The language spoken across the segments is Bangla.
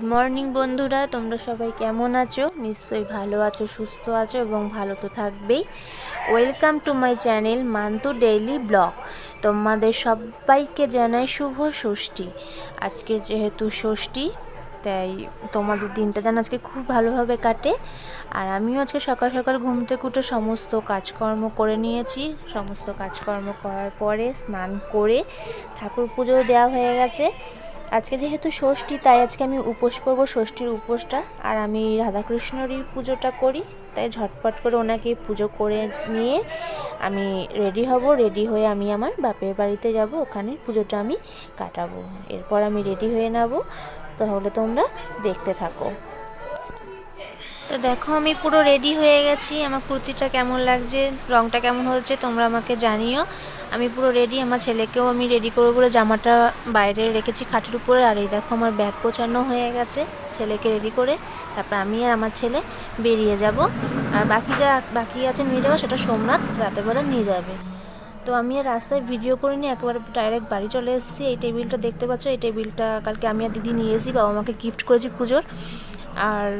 গুড মর্নিং বন্ধুরা। তোমরা সবাই কেমন আছো? নিশ্চয়ই ভালো আছো, সুস্থ আছো এবং ভালো তো থাকবেই। Welcome to my channel Mantu daily blog তোমাদের সবাইকে জানাই শুভ ষষ্ঠী। আজকে যেহেতু ষষ্ঠী, তাই তোমাদের দিনটা যেন আজকে খুব ভালোভাবে কাটে। আর আমিও আজকে সকাল সকাল ঘুম থেকে সমস্ত কাজকর্ম করে নিয়েছি। সমস্ত কাজকর্ম করার পরে স্নান করে ঠাকুর পুজোও দেওয়া হয়ে গেছে। আজকে যেহেতু ষষ্ঠী, তাই আজকে আমি উপোস করব ষষ্ঠীর উপোসটা। আর আমি রাধাকৃষ্ণরই পুজোটা করি, তাই ঝটপট করে ওনাকে পুজো করে নিয়ে আমি রেডি হব। রেডি হয়ে আমি আমার বাপের বাড়িতে যাব, ওখানে পুজোটা আমি কাটাবো। এরপর আমি রেডি হয়ে নেব। তাহলে তোমরা দেখতে থাকো। তো দেখো, আমি পুরো রেডি হয়ে গেছি। আমার কুর্তিটা কেমন লাগছে, রংটা কেমন হচ্ছে, তোমরা আমাকে জানিও। আমি পুরো রেডি আমার ছেলেকেও আমি রেডি করব বলে জামাটা বাইরে রেখেছি খাটের উপরে। আর এই দেখো, আমার ব্যাগ গোছানো হয়ে গেছে, ছেলেকে রেডি করে। তারপর আমি আর আমার ছেলে বেরিয়ে যাব। আর বাকি যা, বাকি আছে নিয়ে যাওয়া, সেটা সোমনাথ রাতেবেলা নিয়ে যাবে। তো আমি আর রাস্তায় ভিডিও করে করিনি, একেবারে ডাইরেক্ট বাড়ি চলে এসেছি। এই টেবিলটা দেখতে পাচ্ছ, এই টেবিলটা কালকে আমি আর দিদি নিয়ে এসেছি, বাবা মাকে গিফট করেছি পুজোর। আর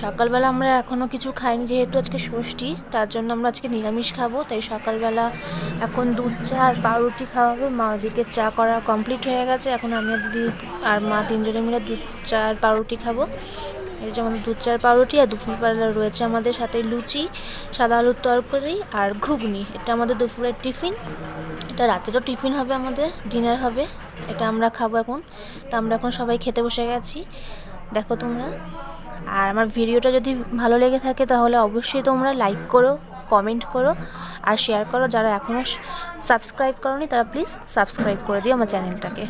সকালবেলা আমরা এখনও কিছু খাইনি যেহেতু আজকে ষষ্ঠী, তার জন্য আমরা আজকে নিরামিষ খাব। তাই সকালবেলা এখন দুধ চা আর পাউরুটি খাওয়া হবে। মা ওদিকে চা করা কমপ্লিট হয়ে গেছে। এখন আমি দিদি আর মা তিনজনে মিলে দুধ চা আর পাউরুটি খাব। এই যে আমাদের দুধ চার পাউরুটি আর দুপুরবেলা রয়েছে আমাদের সাথে লুচি, সাদা আলুর তরকারি আর ঘুগনি। এটা আমাদের দুপুরের টিফিন। এটা রাতেরও টিফিন হবে আমাদের, ডিনার হবে। এটা আমরা খাব এখন। তা আমরা এখন সবাই খেতে বসে গেছি। দেখো তোমরা। আর আমার ভিডিওটা যদি ভালো লেগে থাকে তাহলে অবশ্যই তোমরা লাইক করো কমেন্ট করো আর শেয়ার করো। যারা এখনও সাবস্ক্রাইব করনি তারা প্লিজ সাবস্ক্রাইব করে দিও আমার চ্যানেলটাকে